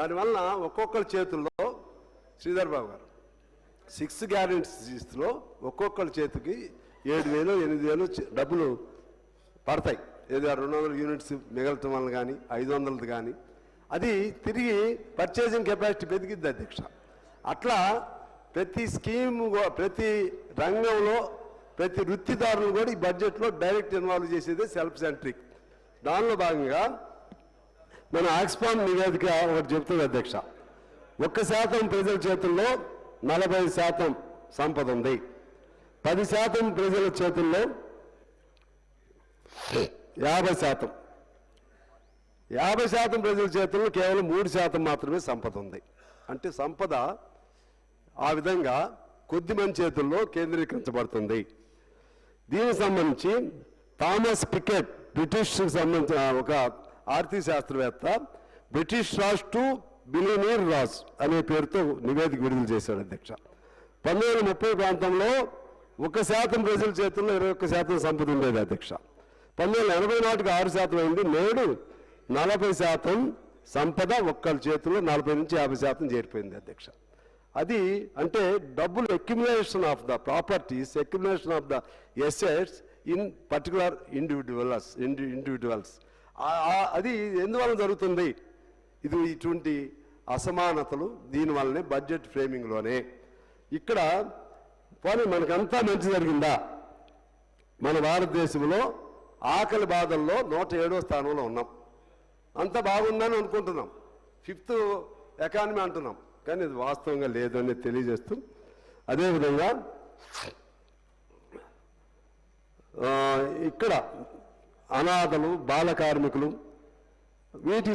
దానివల్ల ఒక్కొక్కరి చేతుల్లో శ్రీధర్ బాబు గారు సిక్స్ గ్యారెంటీస్లో ఒక్కొక్కరి చేతికి ఏడు వేలు ఎనిమిది వేలు డబ్బులు పడతాయి. ఏదో రెండు వందల యూనిట్స్ మిగలటం వల్ల కానీ ఐదు వందలది కానీ అది తిరిగి పర్చేసింగ్ కెపాసిటీ పెరిగిద్ది అధ్యక్ష. అట్లా ప్రతి స్కీమ్ ప్రతి రంగంలో ప్రతి వృత్తిదారులు కూడా ఈ బడ్జెట్లో డైరెక్ట్ ఇన్వాల్వ్ చేసేది సెల్ఫ్ సెంట్రిక్ దానిలో భాగంగా మన ఆక్స్ఫామ్ నివేదిక ఒకటి చెబుతుంది అధ్యక్ష. ఒక్క శాతం ప్రజల చేతుల్లో నలభై శాతం సంపద ఉంది. పది శాతం ప్రజల చేతుల్లో యాభై శాతం. యాభై శాతం ప్రజల చేతుల్లో కేవలం మూడు శాతం మాత్రమే సంపద ఉంది. అంటే సంపద ఆ విధంగా కొద్ది మంది చేతుల్లో కేంద్రీకరించబడుతుంది. దీనికి సంబంధించి థామస్ పికెట్ బ్రిటిష్కి సంబంధించిన ఒక ఆర్థిక శాస్త్రవేత్త British Raj to billionaire Raj అనే పేరుతో నివేదిక విడుదల చేశాడు అధ్యక్ష. పంతొమ్మిది ముప్పై ప్రాంతంలో ఒక శాతం ప్రజల చేతుల్లో ఇరవై ఒక్క శాతం సంపద ఉండేది అధ్యక్ష. పంతొమ్మిది ఎనభై నాటికి ఆరు శాతం అయింది. నేడు నలభై శాతం సంపద ఒక్కరి చేతుల్లో నలభై నుంచి యాభై శాతం చేరిపోయింది అధ్యక్ష. అది అంటే డబ్బులు accumulation of the properties accumulation of the assets in particular individuals individuals అది ఎందువల్ల జరుగుతుంది? ఇది ఇటువంటి అసమానతలు దీనివల్లనే బడ్జెట్ ఫ్రేమింగ్లోనే. ఇక్కడ పోనీ మనకంతా మంచి జరిగిందా? మన భారతదేశంలో ఆకలి బాధల్లో నూట ఏడో స్థానంలో ఉన్నాం. అంత బాగుందని అనుకుంటున్నాం. ఫిఫ్త్ ఎకానమీ అంటున్నాం. కానీ ఇది వాస్తవంగా లేదు తెలియజేస్తూ అదేవిధంగా ఇక్కడ అనాథలు బాల కార్మికులు వీటి